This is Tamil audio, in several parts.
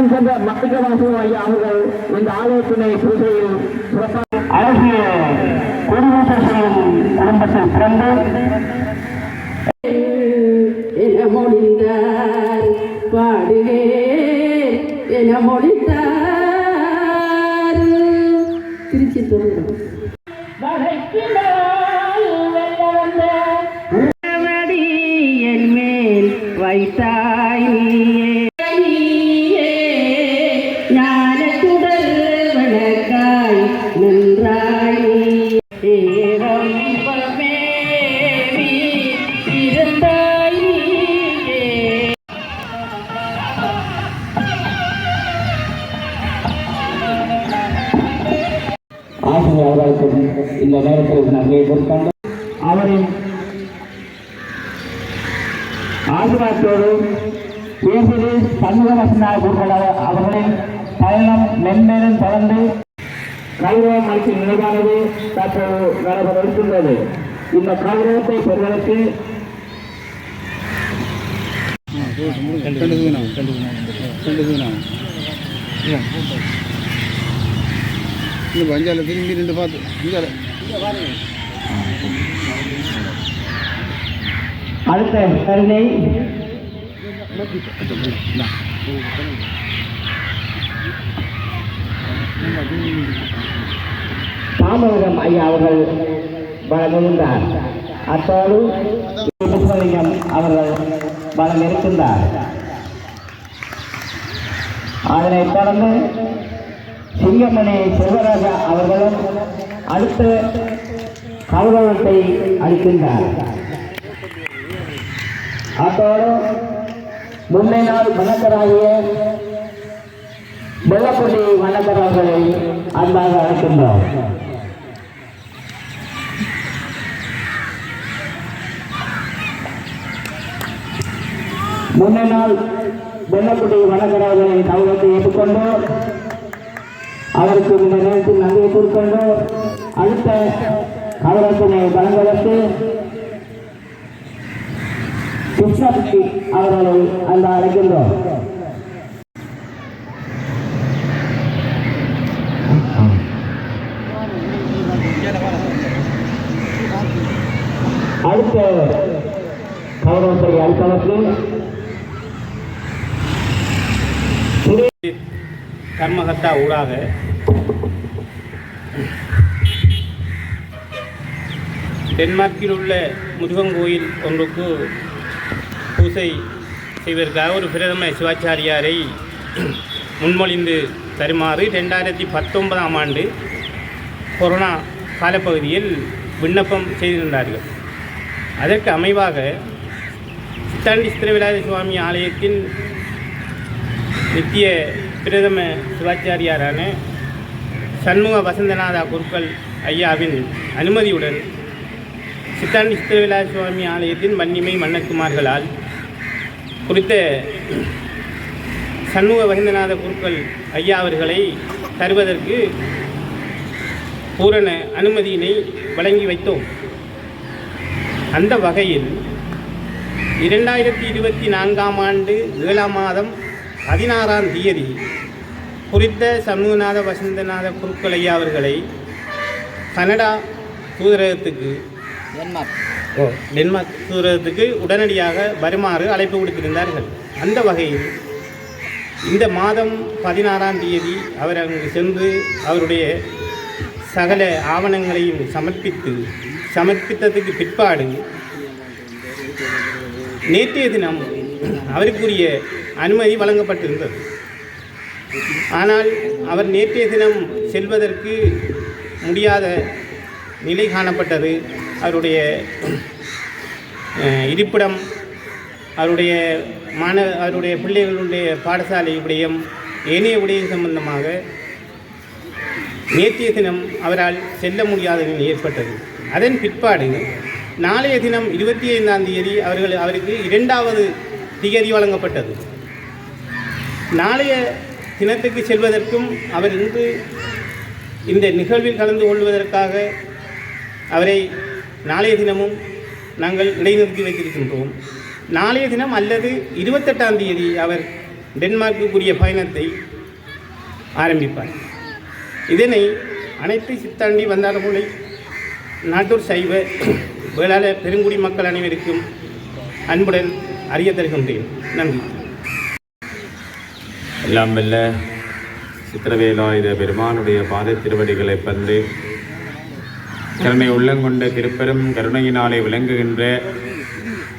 காலம் சென்ற மாணிக்கவாசு ஐயா அவர்கள் இந்த ஆலயத்தினை பூஜையில் அழகிய குடிமூசம் குடும்பத்தில் பிறந்து என மொழிந்தார் பாடுவே என மொழிந்தார் ஆசிரியர் இந்த நேரத்தில் நன்றியை கொடுத்தாங்க அவரின் ஆசிரியத்தோடு பேசியது சண்முக வசனாக அவர்களின் பயணம் மென்மேலும் தொடர்ந்து கௌரவ அளிக்கும் நினைவானது தற்போது நடைபெற இருக்கின்றது இந்த கௌரவத்தை பெறுவதற்கு கண்டுபிடிக்கணும் கண்டுபிடிக்கணும் கண்டுபிடிக்கணும். இந்த பஞ்சால திரும்பி ரெண்டு பார்த்து. பஞ்சால. அடுத்த கருணை. தாமோதரம் ஐயா அவர்கள் வழங்கியிருந்தார் அத்தோடு முத்துலிங்கம் அவர்கள் வழங்கியிருக்கின்றார். அதனைத் தொடர்ந்து சிங்கமணி செல்வராஜா அவர்களும் அடுத்த கௌரவத்தை அளிக்கின்றார். அத்தோடு முன்னே நாள் வணக்கராகிய வெள்ளப்பள்ளி வணக்கர் அவர்களை அன்பாக அழைக்கின்றோம். முன்னே நாள் வெள்ளப்பள்ளி வணக்கர் அவர்களின் கௌரவத்தை ஏற்றுக்கொண்டு அவருக்கு இந்த நேரத்தில் நன்றியை கூறிக்கொண்டு அடுத்த கௌரவத்தினை வழங்குவதற்கு கிருஷ்ணபக்தி அவர்களை அந்த அழைக்கின்றோம். அடுத்த கௌரவத்தை அளிப்பதற்கு கர்மகத்தா ஊடாக டென்மார்க்கில் உள்ள முருகன் கோயில் ஒன்றுக்கு பூசை செய்வதற்காக ஒரு பிரதம சிவாச்சாரியாரை முன்மொழிந்து தருமாறு ரெண்டாயிரத்தி பத்தொன்பதாம் ஆண்டு கொரோனா காலப்பகுதியில் விண்ணப்பம் செய்திருந்தார்கள். அதற்கு அமைவாக சித்தாண்டி சித்திரவிலாத சுவாமி ஆலயத்தின் நித்திய பிரதம சிவாச்சாரியாரான சண்முக வசந்தநாதா குருக்கள் ஐயாவின் அனுமதியுடன் சித்தாண்டி சித்திரவிழா சுவாமி ஆலயத்தின் வன்னிமை மன்னக்குமார்களால் குறித்த சண்முக வசந்தநாத குருக்கள் ஐயா அவர்களை தருவதற்கு பூரண அனுமதியினை வழங்கி வைத்தோம். அந்த வகையில் இரண்டாயிரத்தி இருபத்தி நான்காம் ஆண்டு ஏழாம் மாதம் பதினாறாம் தேதி குறித்த சண்முகநாத வசந்தநாத குருக்கள் ஐயா அவர்களை கனடா தூதரகத்துக்கு ஓ டென்மார்க் தூதரகத்துக்கு உடனடியாக வருமாறு அழைப்பு விடுத்திருந்தார்கள். அந்த வகையில் இந்த மாதம் பதினாறாம் தேதி அவர் அங்கு சென்று அவருடைய சகல ஆவணங்களையும் சமர்ப்பித்து சமர்ப்பித்ததுக்கு பிற்பாடு நேற்றைய தினம் அவருக்குரிய அனுமதி வழங்கப்பட்டிருந்தது. ஆனால் அவர் நேற்றைய தினம் செல்வதற்கு முடியாத நிலை காணப்பட்டது. அவருடைய இருப்பிடம் அவருடைய மாணவ அவருடைய பிள்ளைகளுடைய பாடசாலை விடயம் ஏனைய விடயம் சம்பந்தமாக நேற்றைய தினம் அவரால் செல்ல முடியாத நிலை ஏற்பட்டது. அதன் பிற்பாடு நாளைய தினம் இருபத்தி ஐந்தாம் தேதி அவர்கள் அவருக்கு இரண்டாவது திகதி வழங்கப்பட்டது. நாளைய தினத்துக்கு செல்வதற்கும் அவர் இன்று இந்த நிகழ்வில் கலந்து கொள்வதற்காக அவரை நாளைய தினமும் நாங்கள் இடைநிறுத்தி வைத்திருக்கின்றோம். நாளைய தினம் அல்லது இருபத்தெட்டாம் தேதி அவர் டென்மார்க்குரிய பயணத்தை ஆரம்பிப்பார். இதனை அனைத்து சித்தாண்டி வந்தாரமுலை நாட்டூர் சைவ வேளாள பெருங்குடி மக்கள் அனைவருக்கும் அன்புடன் அறிய தருகின்றேன். நன்றி. எல்லாம் வல்ல சித்திரவேலாயுத பெருமானுடைய பாத திருவடிகளை பந்து கருணை உள்ளங்கொண்ட திருப்பெரும் கருணையினாலே விளங்குகின்ற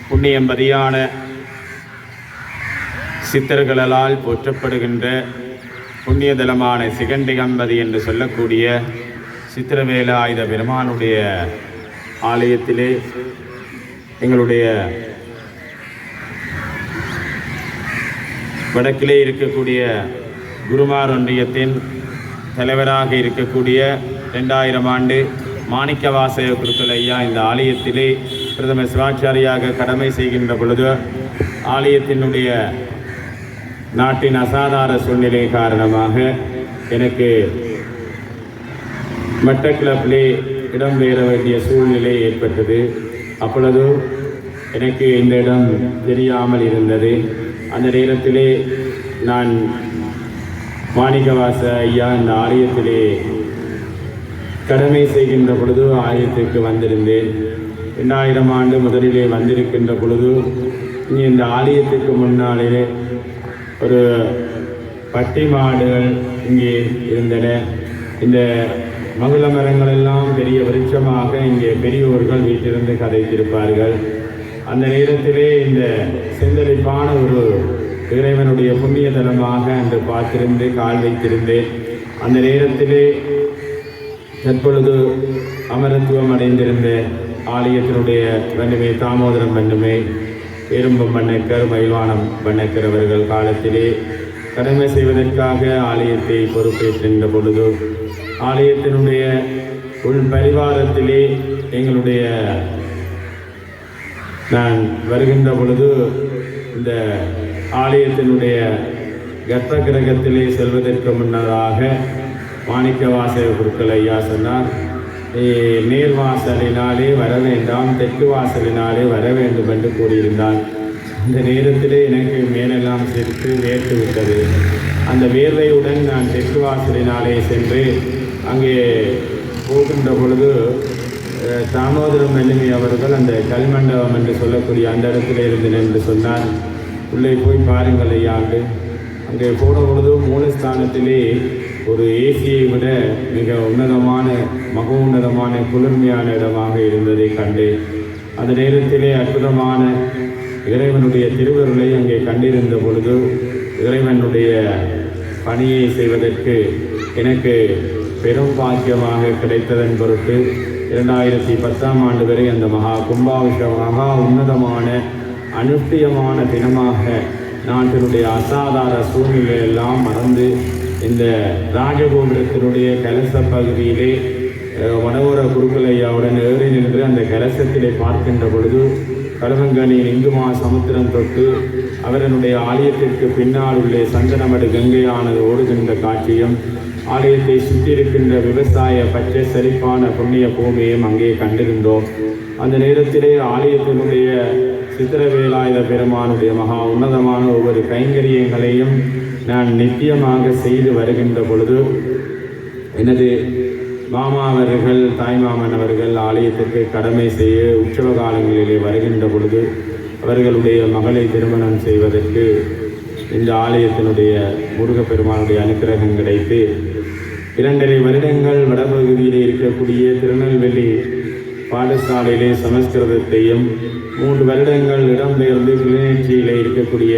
புண்ணியம்பதியான சித்தர்களால் போற்றப்படுகின்ற புண்ணியதலமான சிகண்டிகம்பதி என்று சொல்லக்கூடிய சித்திரவேலாயுத பெருமானுடைய ஆலயத்திலே எங்களுடைய வடக்கிலே இருக்கக்கூடிய குருமார் ஒன்றியத்தின் தலைவராக இருக்கக்கூடிய ரெண்டாயிரம் ஆண்டு மாணிக்கவாசக குருக்கள் ஐயா இந்த ஆலயத்திலே பிரதமர் சிவாச்சாரியாக கடமை செய்கின்ற பொழுது ஆலயத்தினுடைய நாட்டின் அசாதார சூழ்நிலை காரணமாக எனக்கு மட்டக்கிளப்பிலே இடம்பெயர வேண்டிய சூழ்நிலை ஏற்பட்டது. அப்பொழுது எனக்கு இந்த இடம் தெரியாமல் இருந்தது. அந்த நேரத்திலே நான் மாணிக்கவாச ஐயா இந்த ஆலயத்திலே கடமை செய்கின்ற பொழுது ஆலயத்திற்கு வந்திருந்தேன். ரெண்டாயிரம் ஆண்டு முதலிலே வந்திருக்கின்ற பொழுது இங்கே இந்த ஆலயத்துக்கு முன்னாலே ஒரு பட்டி மாடுகள் இங்கே இருந்தன. இந்த மகுள மரங்கள் எல்லாம் பெரிய விருட்சமாக இங்கே பெரியோர்கள் வீட்டிலிருந்து கதைத்திருப்பார்கள். அந்த நேரத்திலே இந்த செந்தளிப்பான ஒரு இறைவனுடைய புண்ணிய தலமாக அன்று பார்த்திருந்து கால் வைத்திருந்தேன் அந்த நேரத்திலே தற்பொழுது அமரத்துவம் அடைந்திருந்த ஆலயத்தினுடைய வன்னுமே தாமோதரம் வன்னுமே எறும்பம் பண்ணக்கர் மயில்வானம் பண்ணக்கர் அவர்கள் காலத்திலே கடமை செய்வதற்காக ஆலயத்தை பொறுப்பேற்றிருந்த பொழுது ஆலயத்தினுடைய உள் பரிவாரத்திலே எங்களுடைய நான் வருகின்ற பொழுது இந்த ஆலயத்தினுடைய கர்ப்ப கிரகத்திலே செல்வதற்கு முன்னதாக மாணிக்க வாசக குருக்கள் ஐயா சொன்னார் நீர் நேர் வாசலினாலே வர வேண்டாம் தெற்கு வாசலினாலே வர வேண்டும் என்று கூறியிருந்தார். இந்த நேரத்திலே எனக்கு மேலெல்லாம் சிரித்து வேர்த்து விட்டது. அந்த வேர்வையுடன் நான் தெற்கு வாசலினாலே சென்று அங்கே போகின்ற பொழுது தாமோதரம் மெல்லிமி அவர்கள் அந்த கல்மண்டபம் என்று சொல்லக்கூடிய அந்த இடத்துல இருந்து நின்று சொன்னார். உள்ளே போய் பாருங்கள் ஐயாண்டு அங்கே. போன பொழுது மூலஸ்தானத்திலே ஒரு ஏசியை விட மிக உன்னதமான மக உன்னதமான குளிர்மையான இடமாக இருந்ததை கண்டு அந்த நேரத்திலே அற்புதமான இறைவனுடைய திருவருளை அங்கே கண்டிருந்த பொழுது இறைவனுடைய பணியை செய்வதற்கு எனக்கு பெரும் பாக்கியமாக கிடைத்ததன் பொருட்டு இரண்டாயிரத்தி பத்தாம் ஆண்டு வரை அந்த மகா கும்பாபிஷேகம் மகா உன்னதமான அனுஷ்டியமான தினமாக நாட்டினுடைய அசாதார சூழ்நிலையெல்லாம் மறந்து இந்த ராஜகோபுரத்தினுடைய கலச பகுதியிலே அஹ், வடவர குருக்கலையாவுடன் ஏறி நின்று அந்த கலசத்திலே பார்க்கின்ற பொழுது கடவங்கனியின் இந்துமா சமுத்திரம் தொட்டு அவரனுடைய ஆலயத்திற்கு பின்னால் உள்ள சந்தனமடு கங்கையானது ஓடுகின்ற காட்சியும் ஆலயத்தை சுற்றி இருக்கின்ற விவசாய பச்சை செழிப்பான புண்ணிய பூமியையும் அங்கே கண்டிருந்தோம். அந்த நேரத்திலே ஆலயத்தினுடைய சித்திரவேலாயுத பெருமானுடைய மகா உன்னதமான ஒவ்வொரு கைங்கரியங்களையும் நான் நித்தியமாக செய்து வருகின்ற பொழுது எனது மாமா அவர்கள் தாய்மாமன் அவர்கள் ஆலயத்திற்கு கடமை செய்ய உற்சவ காலங்களிலே வருகின்ற பொழுது அவர்களுடைய மகளை திருமணம் செய்வதற்கு இந்த ஆலயத்தினுடைய முருகப்பெருமானுடைய அனுக்கிரகம் கிடைத்து இரண்டரை வருடங்கள் வடபகுதியிலே இருக்கக்கூடிய திருநெல்வேலி பாடசாலையிலே சமஸ்கிருதத்தையும் மூன்று வருடங்கள் இடம்பெயர்ந்து கிளிநொச்சியிலே இருக்கக்கூடிய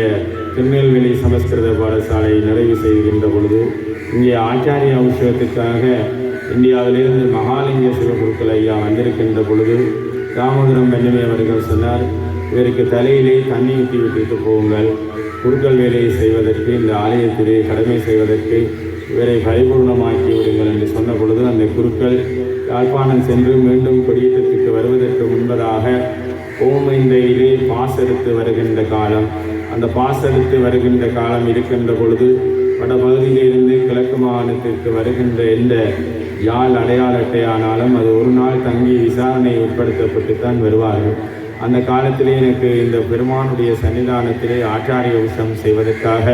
திருநெல்வேலி சமஸ்கிருத பாடசாலை நிறைவு செய்கின்ற பொழுது இங்கே ஆச்சாரிய அவசியத்துக்காக இந்தியாவிலிருந்து மகாலிங்க சிவகுருக்கள் ஐயா வந்திருக்கின்ற பொழுது தாமோதரம் பெண்ணமே அவர்கள் சொன்னார் இவருக்கு தலையிலே தண்ணி ஊற்றி விட்டுட்டு போங்கள். குருக்கள் வேலையை செய்வதற்கு இந்த ஆலயத்திலே கடமை செய்வதற்கு இவரை பரிபூர்ணமாக்கி விடுங்கள் என்று சொன்ன பொழுது அந்த குருக்கள் யாழ்ப்பாணம் சென்று மீண்டும் கொடியேற்றத்துக்கு வருவதற்கு முன்பதாக ஓமைந்தையிலே பாஸ் எடுத்து வருகின்ற காலம். அந்த பாஸ் எடுத்து வருகின்ற காலம் இருக்கின்ற பொழுது வடபகுதியிலிருந்து கிழக்கு மாகாணத்திற்கு வருகின்ற எந்த யாழ் அடையாள அட்டையானாலும் அது ஒரு நாள் தங்கி விசாரணை உட்படுத்தப்பட்டு தான் வருவார்கள். அந்த காலத்திலே எனக்கு இந்த பெருமானுடைய சன்னிதானத்திலே ஆச்சாரிய விஷம் செய்வதற்காக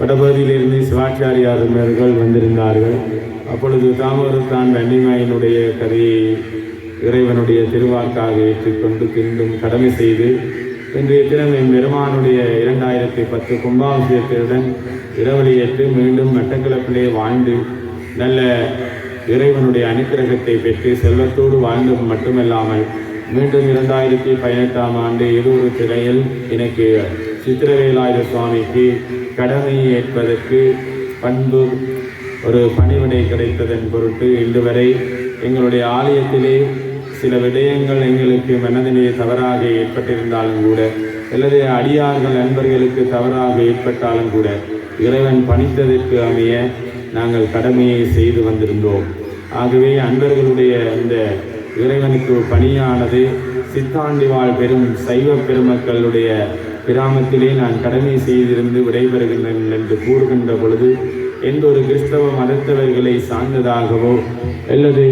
வடபகுதியிலிருந்து சிவாச்சாரியார்கள் வந்திருந்தார்கள். அப்பொழுது தாமரத்தான் வன்னிமாயினுடைய கதையை இறைவனுடைய திருவாக்காக ஏற்றுக்கொண்டு பின்னும் கடமை செய்து இன்றைய திறமை பெருமானுடைய இரண்டாயிரத்தி பத்து கும்பாபிஷேகத்துடன் இரவலியேற்று மீண்டும் மட்டக்களப்பிலே வாழ்ந்து நல்ல இறைவனுடைய அனுக்கிரகத்தை பெற்று செல்வத்தோடு வாழ்ந்து மட்டுமல்லாமல் மீண்டும் இரண்டாயிரத்தி பதினெட்டாம் ஆண்டு இருவரு ஒரு திரையில் எனக்கு சித்திரவேலாயுத சுவாமிக்கு கடமை ஏற்பதற்கு பண்பு ஒரு பணிவிடை கிடைத்ததன் பொருட்டு இன்று வரை எங்களுடைய ஆலயத்திலே சில விடயங்கள் எங்களுக்கு மனதிலே தவறாக ஏற்பட்டிருந்தாலும் கூட அல்லது அடியார்கள் நண்பர்களுக்கு தவறாக ஏற்பட்டாலும் கூட இறைவன் பணித்ததற்கு அமைய நாங்கள் கடமையை செய்து வந்திருந்தோம். ஆகவே அன்பர்களுடைய இந்த இறைவனுக்கு பணியானது சித்தாண்டி வாழ் பெரும் சைவ பெருமக்களுடைய கிராமத்திலே நான் கடமை செய்திருந்து விடைபெறுகின்றேன் என்று கூறுகின்ற பொழுது எந்த ஒரு கிறிஸ்தவ மதத்தவர்களை சார்ந்ததாகவோ அல்லது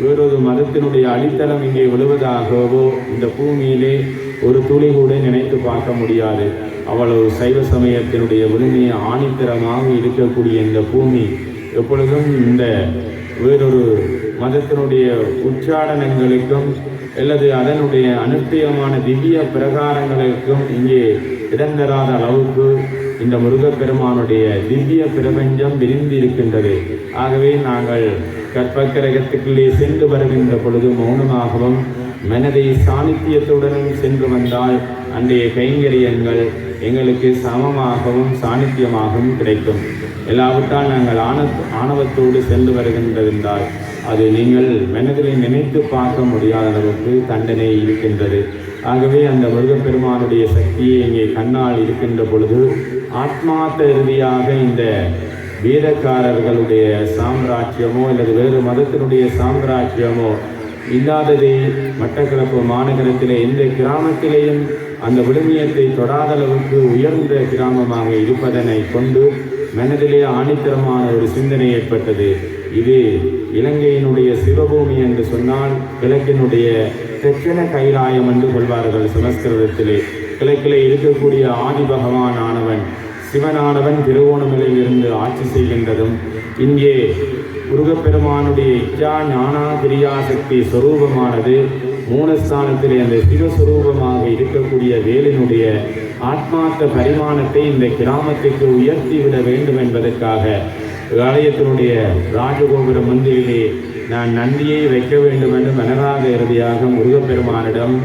வேறொரு மதத்தினுடைய அடித்தளம் இங்கே விழுவதாகவோ இந்த பூமியிலே ஒரு துளி கூட நினைத்து பார்க்க முடியாது. அவ்வளவு சைவ சமயத்தினுடைய உரிமையை ஆணித்தரமாக இருக்கக்கூடிய இந்த பூமி எப்பொழுதும் இந்த வேறொரு மதத்தினுடைய உச்சாடனங்களுக்கும் அல்லது அதனுடைய அனுஷ்டியமான திவ்ய பிரகாரங்களுக்கும் இங்கே இடந்தராத அளவுக்கு இந்த முருகப்பெருமானுடைய திவ்ய பிரபஞ்சம் விரிந்து இருக்கின்றது ஆகவே நாங்கள் கற்பக்கிரகத்துக்குள்ளே சென்று வருகின்ற பொழுது மௌனமாகவும் மனதை சாணித்தியத்துடனும் சென்று வந்தால் அன்றைய கைங்கரியங்கள் எங்களுக்கு சமமாகவும் சாணித்தியமாகவும் கிடைக்கும். எல்லாவற்றால் நாங்கள் ஆன ஆணவத்தோடு சென்று வருகின்றதென்றால் அது நீங்கள் மனதிலே நினைத்து பார்க்க முடியாத அளவுக்கு தண்டனை இருக்கின்றது. ஆகவே அந்த முருகப்பெருமானுடைய சக்தியை இங்கே கண்ணால் இருக்கின்ற பொழுது ஆத்மார்த்த இறுதியாக இந்த வீரக்காரர்களுடைய சாம்ராஜ்யமோ அல்லது வேறு மதத்தினுடைய சாம்ராஜ்யமோ இல்லாததே மட்டக்களப்பு மாநகரத்திலே எந்த கிராமத்திலேயும் அந்த விழுமியத்தை தொடாத அளவுக்கு உயர்ந்த கிராமமாக இருப்பதனை கொண்டு மனதிலே ஆணித்தரமான ஒரு சிந்தனை ஏற்பட்டது. இது இலங்கையினுடைய சிவபூமி என்று சொன்னால் கிழக்கினுடைய தெற்கன கைலாயம் என்று சொல்வார்கள் சமஸ்கிருதத்திலே. கிழக்கிலே இருக்கக்கூடிய ஆதி பகவான் ஆனவன் சிவனானவன் திருவோணமலையில் இருந்து ஆட்சி செய்கின்றதும் இங்கே முருகப்பெருமானுடைய இச்சா ஞானா கிரியாசக்தி சொரூபமானது மூலஸ்தானத்திலே அந்த சிவஸ்வரூபமாக இருக்கக்கூடிய வேலினுடைய ஆத்மார்த்த பரிமாணத்தை இந்த கிராமத்திற்கு உயர்த்திவிட வேண்டும் என்பதற்காக ஆலயத்தினுடைய ராஜகோபுர மந்திரிலே நான் நந்தியை வைக்க வேண்டும் என்று மனதாக இறுதியாக முருகப்பெருமானிடம்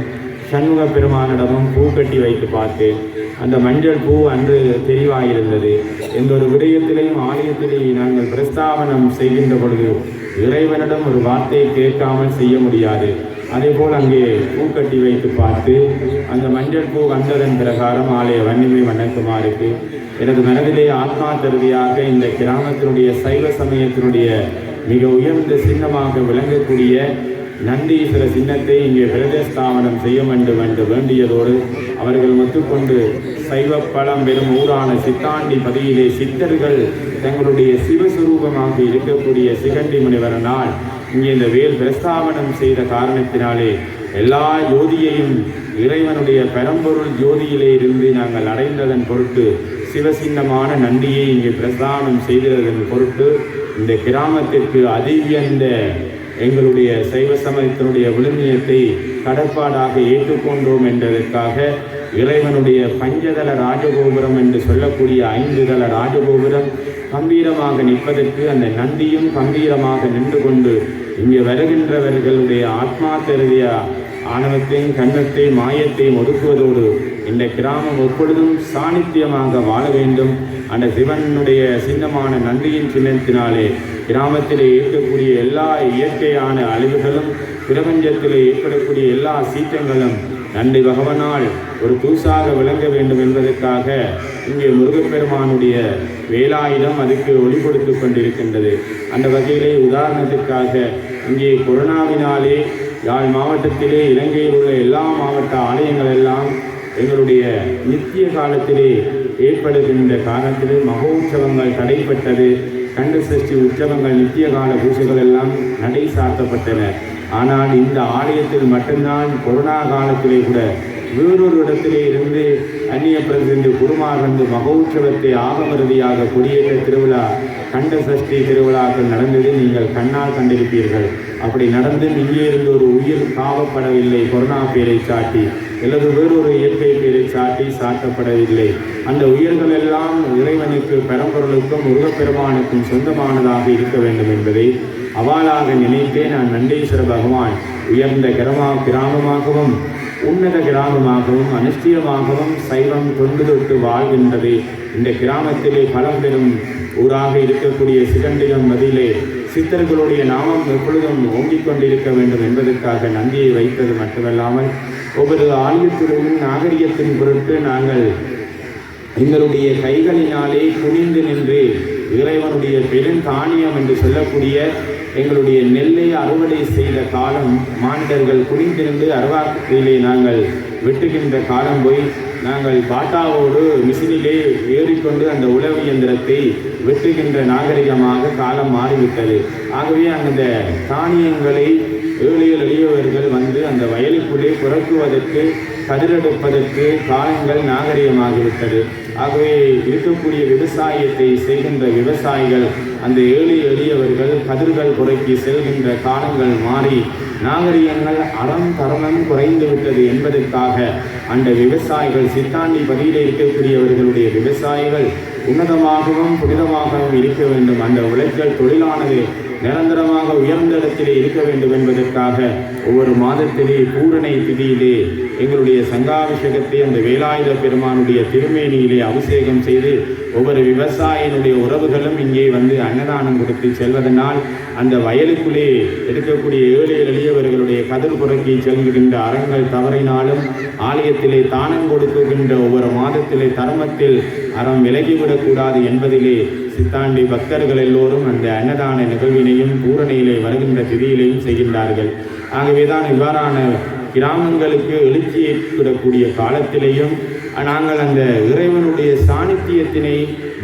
சண்முக பெருமானிடமும் பூ கட்டி வைத்து பார்த்தேன். அந்த மஞ்சள் பூ அன்று தெரிவாயிருந்தது. எந்த ஒரு விடயத்திலையும் ஆலயத்திலே நாங்கள் பிரஸ்தாபனம் செய்கின்ற பொழுது இறைவனிடம் ஒரு வார்த்தையை கேட்காமல் செய்ய முடியாது. அதேபோல் அங்கே பூ கட்டி வைத்து பார்த்து அந்த மஞ்சள் பூ வந்ததன் பிரகாரம் ஆலய வன்னிமை வணக்குமாறுக்கு எனது மனதிலே ஆத்மா தருதியாக இந்த கிராமத்தினுடைய சைவ சமயத்தினுடைய மிக உயர்ந்த சின்னமாக விளங்கக்கூடிய நந்தீஸ்வர சின்னத்தை இங்கே பிரதஸ்தாபனம் செய்ய வேண்டும் என்று வேண்டியதோடு அவர்கள் ஒத்துக்கொண்டு சைவ பழம் பெறும் ஊரான சித்தாண்டி பதியிலே சித்தர்கள் தங்களுடைய சிவஸ்வரூபமாக இருக்கக்கூடிய சிகண்டி முனிவரனால் இங்கே இந்த வேல் பிரஸ்தாபனம் செய்த காரணத்தினாலே எல்லா ஜோதியையும் இறைவனுடைய பெரம்பொருள் ஜோதியிலே இருந்து நாங்கள் அடைந்ததன் பொருட்டு சிவசின்னமான நன்றியை இங்கே பிரதானம் செய்ததன் பொருட்டு இந்த கிராமத்திற்கு அதிகந்த எங்களுடைய சைவ சமயத்தினுடைய விழுமியத்தை கடற்பாடாக ஏற்றுக்கொண்டோம் என்பதற்காக இறைவனுடைய பஞ்சதள ராஜகோபுரம் என்று சொல்லக்கூடிய ஐந்து தள ராஜகோபுரம் கம்பீரமாக நிற்பதற்கு அந்த நந்தியும் கம்பீரமாக நின்று கொண்டு இங்கே வருகின்றவர்களுடைய ஆத்மா ரீதியா ஆணவத்தையும் கண்ணத்தை மாயத்தையும் ஒதுக்குவதோடு இந்த கிராமம் எப்பொழுதும் சாநித்தியமாக வாழ வேண்டும். அந்த சிவனுடைய சின்னமான நன்றியின் சின்னத்தினாலே கிராமத்திலே இருக்கக்கூடிய எல்லா இயற்கையான அழிவுகளும் பிரபஞ்சத்திலே ஏற்படக்கூடிய எல்லா சீற்றங்களும் நன்றி பகவனால் ஒரு தூசாக விளங்க வேண்டும் என்பதற்காக இங்கே முருகப்பெருமானுடைய வேலாயுதம் அதுக்கு ஒளி கொடுத்து கொண்டிருக்கின்றது. அந்த வகையிலே உதாரணத்திற்காக இங்கே கொரோனாவினாலே யாழ் மாவட்டத்திலே இலங்கையில் உள்ள எல்லா மாவட்ட ஆலயங்கள் எல்லாம் எங்களுடைய நித்திய காலத்திலே ஏற்படுகின்ற காலத்திலே மகோற்சவங்கள் தடைப்பட்டது. கண்டு சஷ்டி உற்சவங்கள் நித்திய கால பூஜைகள் எல்லாம் நடை சாத்தப்பட்டன. ஆனால் இந்த ஆலயத்தில் மட்டும்தான் கொரோனா காலத்திலே கூட வேறொரு இடத்திலே இருந்து அந்நிய பிரதிநிதி குருமாகந்து மகோற்சவத்தை ஆகமருதியாக கொடியேற்ற திருவிழா கண்ட சஷ்டி திருவிழாக்கள் நடந்தது நீங்கள் கண்ணால் கண்டிருப்பீர்கள். அப்படி நடந்து இங்கே இருந்து ஒரு உயிர் காவப்படவில்லை கொரோனா பேரை சாட்டி. அல்லது வேறொரு இயற்கை பேரை சாட்டி சாட்டப்படவில்லை. அந்த உயிர்கள் எல்லாம் இறைவனுக்கு பெரம்பொருளுக்கும் முருகப்பெருமானுக்கும் சொந்தமானதாக இருக்க வேண்டும் என்பதை அவாலாக நினைத்தே நான் நண்டீஸ்வர பகவான் உயர்ந்த கிரமா கிராமமாகவும் உன்னத கிராமமாகவும் அனுஷ்டியமாகவும் சைவம் தொண்டு தொட்டு வாழ்கின்றது இந்த கிராமத்திலே பலம் பெறும் ஊராக இருக்கக்கூடிய சிகண்டிகம் மதியிலே சித்தர்களுடைய நாமம் எப்பொழுதும் ஓங்கிக் கொண்டிருக்க வேண்டும் என்பதற்காக நந்தியை வைத்தது மட்டுமல்லாமல் ஒவ்வொரு ஆலயத்திலும் நாகரிகத்தின் பொருட்டு நாங்கள் எங்களுடைய கைகளினாலே குனிந்து நின்று இறைவனுடைய பெருந்தானியம் என்று சொல்லக்கூடிய எங்களுடைய நெல்லை அறுவடை செய்த காலம் மாண்டர்கள் குனிந்திருந்து அருவாக்கத்திலே நாங்கள் வெட்டுகின்ற காலம் போய் நாங்கள் பாட்டாவோடு மிஷினிலே ஏறிக்கொண்டு அந்த உழவு இயந்திரத்தை வெட்டுகின்ற நாகரிகமாக காலம் மாறிவிட்டது. ஆகவே அந்த தானியங்களை ஏழைகள் எளியவர்கள் வந்து அந்த வயலுக்குள்ளே புறக்குவதற்கு கதிரெடுப்பதற்கு காலங்கள் நாகரிகமாகிவிட்டது. ஆகவே இருக்கக்கூடிய விவசாயத்தை செய்கின்ற விவசாயிகள் அந்த ஏழை எளியவர்கள் கதிர்கள் புறக்கி செல்கின்ற காலங்கள் மாறி நாகரிகங்கள் அறம் தரமும் குறைந்து விட்டது என்பதற்காக அந்த விவசாயிகள் சித்தாண்டி பதியிலே இருக்கக்கூடியவர்களுடைய விவசாயிகள் உன்னதமாகவும் புனிதமாகவும் இருக்க வேண்டும். அந்த உழைத்தல் தொழிலானது நிரந்தரமாக உயர்ந்த இடத்திலே இருக்க வேண்டும் என்பதற்காக ஒவ்வொரு மாதத்திலே பூரணை திதியிலே எங்களுடைய சங்காபிஷேகத்தை அந்த வேலாயுத பெருமானுடைய திருமேனியிலே அபிஷேகம் செய்து ஒவ்வொரு விவசாயினுடைய உறவுகளும் இங்கே வந்து அன்னதானம் கொடுத்து செல்வதனால் அந்த வயலுக்குள்ளே இருக்கக்கூடிய ஏழை எளியவர்களுடைய கதிர் புறக்கி செல்கின்ற அறங்கள் தவறினாலும் ஆலயத்திலே தானம் கொடுக்குகின்ற ஒவ்வொரு மாதத்திலே தர்மத்தில் அறம் விலகிவிடக்கூடாது என்பதிலே சித்தாண்டி பக்தர்கள் எல்லோரும் அந்த அன்னதான நிகழ்வினையும் பூரணியிலே வருகின்ற திதியிலையும் செய்கின்றார்கள். ஆகவேதான் இவ்வாறான கிராமங்களுக்கு எழுச்சி விடக்கூடிய காலத்திலேயும் நாங்கள் அந்த இறைவனுடைய சாணித்தியத்தினை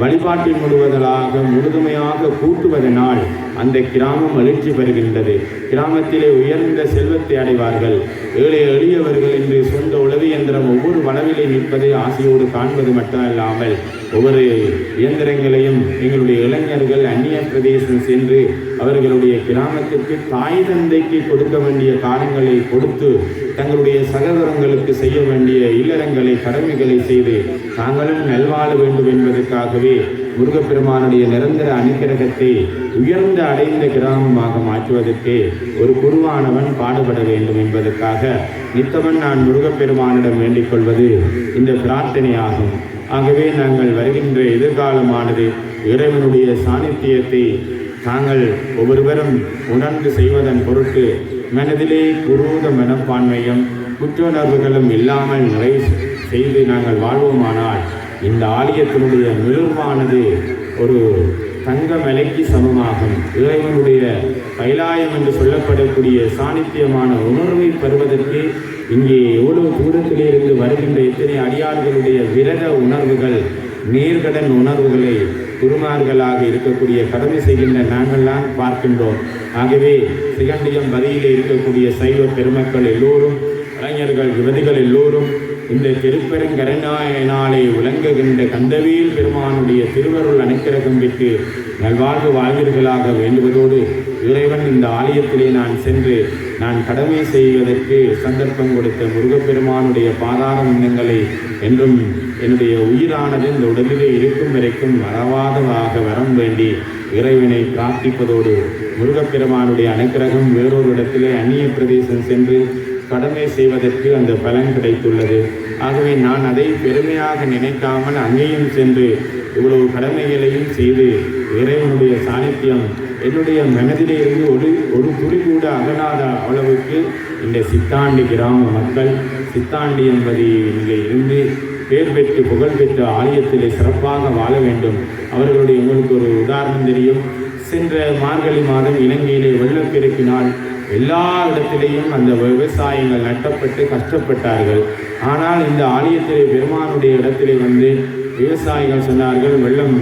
வழிபாட்டில் முழுவதலாக முழுதுமையாக கூட்டுவதனால் அந்த கிராமம் எழுச்சி பெறுகின்றது. கிராமத்திலே உயர்ந்த செல்வத்தை அடைவார்கள். ஏழை எளியவர்கள் என்று சொந்த உளவு இயந்திரம் ஒவ்வொரு வளவிலே நிற்பதை ஆசையோடு காண்பது மட்டுமல்லாமல் ஒவ்வொரு இயந்திரங்களையும் எங்களுடைய இளைஞர்கள் அந்நிய பிரதேசம் சென்று அவர்களுடைய கிராமத்திற்கு தாய் தந்தைக்கு கொடுக்க வேண்டிய காலங்களை கொடுத்து தங்களுடைய சகோதரங்களுக்கு செய்ய வேண்டிய இல்லறங்களை கடமைகளை செய்து தாங்களும் நல்வாழ வேண்டும் என்பதற்காகவே முருகப்பெருமானுடைய நிரந்தர அனுகிரகத்தை உயர்ந்த அடைந்த கிராமமாக மாற்றுவதற்கு ஒரு குருவானவன் பாடுபட வேண்டும் என்பதற்காக நித்தவன் நான் முருகப்பெருமானிடம் வேண்டிக் கொள்வது இந்த பிரார்த்தனை ஆகும் ஆகவே நாங்கள் வருகின்ற எதிர்காலமானது இறைவனுடைய சாநித்தியத்தை தாங்கள் ஒவ்வொருவரும் உணர்ந்து செய்வதன் பொருட்டு மனதிலே குரூத மனப்பான்மையும் குற்றுணர்வுகளும் இல்லாமல் நிறை செய்து நாங்கள் வாழ்வோமானால் இந்த ஆலயத்தினுடைய மிளர்வானது ஒரு தங்க மலைக்கு சமமாகும். இறைவனுடைய கைலாயம் என்று சொல்லப்படக்கூடிய சாநித்தியமான உணர்வை பெறுவதற்கு இங்கே எவ்வளவு தூரத்திலிருந்து வருகின்ற எத்தனை அடியார்களுடைய விரத உணர்வுகள் நேர்கடன் உணர்வுகளை குருமார்களாக இருக்கக்கூடிய கடமை செய்கின்ற நாங்கள்லாம் பார்க்கின்றோம். ஆகவே சிகண்டியம் வரியில் இருக்கக்கூடிய சைவ பெருமக்கள் எல்லோரும் இளைஞர்கள் யுவதிகள் எல்லோரும் இந்த திருப்பெருங்கரநாயனாலே விளங்குகின்ற கந்தவேல் பெருமானுடைய திருவருள் அனுக்கிரகம் பெற்று நல்வாழ்வு வாழ்வீர்களாக வேண்டுவதோடு இறைவன் இந்த ஆலயத்திலே நான் சென்று நான் கடமை செய்வதற்கு சந்தர்ப்பம் கொடுத்த முருகப்பெருமானுடைய பாதார முன்னங்களை என்றும் என்னுடைய உயிரானது இந்த உடலிலே இருக்கும் வரைக்கும் வரவாதவாக வரம் வேண்டி இறைவனை பிரார்த்திப்பதோடு முருகப்பெருமானுடைய அனுக்கிரகம் வேறொரு இடத்திலே அந்நிய பிரதேசம் சென்று கடமை செய்வதற்கு அந்த பலன் கிடைத்துள்ளது. ஆகவே நான் அதை பெருமையாக நினைக்காமல் அங்கேயும் சென்று இவ்வளவு கடமைகளையும் செய்து இறைவனுடைய சாநித்தியம் என்னுடைய மனதிலே இருந்து ஒரு ஒரு துளி கூட அகலாத அளவுக்கு இந்த சித்தாண்டி கிராம மக்கள் சித்தாண்டி என்பது இங்கே இருந்து பேர் பெற்று புகழ் பெற்ற ஆலயத்திலே சிறப்பாக வாழ வேண்டும். அவர்களுடைய உங்களுக்கு ஒரு உதாரணம் தெரியும். சென்ற மார்கழி மாதம் இலங்கையிலே வெள்ளப்பெருக்கினால் எல்லா இடத்திலேயும் அந்த விவசாயங்கள் நட்டப்பட்டு கஷ்டப்பட்டார்கள். ஆனால் இந்த ஆலயத்திலே பெருமானுடைய இடத்திலே வந்து விவசாயிகள் சொன்னார்கள் வெள்ளம்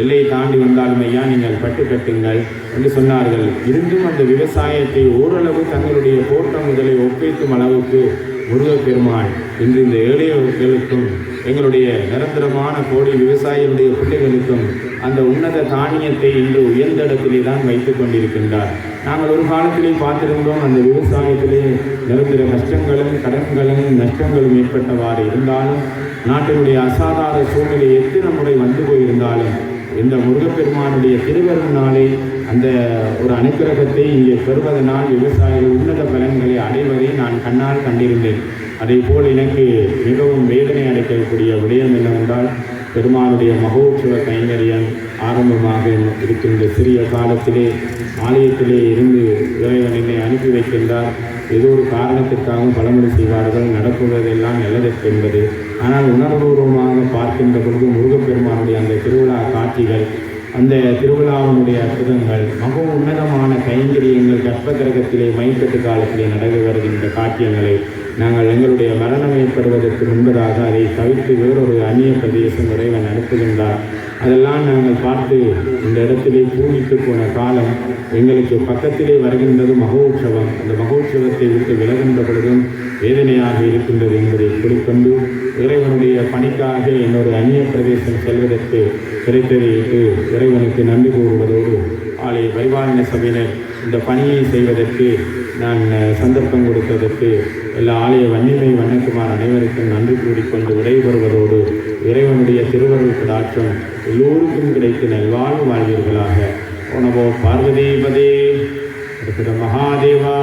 எல்லையை தாண்டி வந்தாலும் ஐயா நீங்கள் பட்டு கட்டுங்கள் என்று சொன்னார்கள். இருந்தும் அந்த விவசாயத்தை ஓரளவு தங்களுடைய போட்ட முதலை ஒப்பைக்கும் அளவுக்கு முருகப்பெருமான் இன்று இந்த ஏழைகளுக்கும் எங்களுடைய நிரந்தரமான கோடி விவசாயிகளுடைய பிள்ளைகளுக்கும் அந்த உன்னத தானியத்தை இன்று உயர்ந்த இடத்திலே தான் வைத்துக் கொண்டிருக்கின்றார். நாங்கள் ஒரு காலத்திலே பார்த்திருந்தோம் அந்த விவசாயத்திலே நிரந்தர கஷ்டங்களும் கடன்களும் நஷ்டங்களும் ஏற்பட்டவாறு இருந்தாலும் நாட்டினுடைய அசாதார சூழ்நிலை எத்தனை முறை வந்து போயிருந்தாலும் இந்த முருகப்பெருமானுடைய திருவருளினாலே அந்த ஒரு அனுக்கிரகத்தை இங்கே பெறுவதனால் விவசாயிகள் உன்னத பலன்களை அடைவதை நான் கண்ணால் கண்டிருந்தேன். அதே போல் எனக்கு மிகவும் வேதனை அடைக்கக்கூடிய விடயம் என்னவென்றால் பெருமானுடைய மகோற்சவ கைங்கரியம் ஆரம்பமாக இருக்கின்ற சிறிய காலத்திலே ஆலயத்திலே இருந்து இறைவன் அனுப்பி வைக்கின்றார். ஏதோ ஒரு காரணத்திற்காகவும் பழமொழி செய்வார்கள் நடக்குவதெல்லாம் நல்லதற்கு என்பது ஆனால் உணர்வுபூர்வமாக பார்க்கின்ற பொழுது முருகப்பெருமானுடைய அந்த திருவிழா காட்சிகள் அந்த திருவிழாவினுடைய அற்புதங்கள் மக உன்னதமான கைங்கரியங்கள் கற்ப கிரகத்திலே மைக்கட்டு காலத்திலே நடந்து வருகின்ற காட்சியங்களை நாங்கள் எங்களுடைய மரணமை பெறுவதற்கு முன்பதாக அதை தவிர்த்து வேறொரு அந்நிய பிரதேசம் இறைவன் அனுப்புகின்றார். அதெல்லாம் நாங்கள் பார்த்து இந்த இடத்திலே பூமிக்கு போன காலம் எங்களுக்கு பக்கத்திலே வருகின்றது மகோற்சவம். அந்த மகோற்சவத்தை விட்டு விலகின்ற பொழுதும் வேதனையாக இருக்கின்றது என்பதை குறிக்கொண்டு இறைவனுடைய பணிக்காக என்னொரு அந்நிய பிரதேசம் செல்வதற்கு கிடைத்ததையிட்டு இறைவனுக்கு நன்றி கூறுவதோடு ஆலய பரிபாலன சபையினர் இந்த பணியை செய்வதற்கு நான் சந்தர்ப்பம் கொடுத்ததற்கு எல்லா ஆலய வன்னிமை வண்ணக்குமார் அனைவருக்கும் நன்றி கூறிக்கொண்டு விடைபெறுவதோடு இறைவனுடைய திருவருள் கடாட்சம் எல்லோருக்கும் கிடைத்து நல்வாழ்வு வாழ்வீர்களாக. உணவோ பார்வதீபதே மகாதேவா.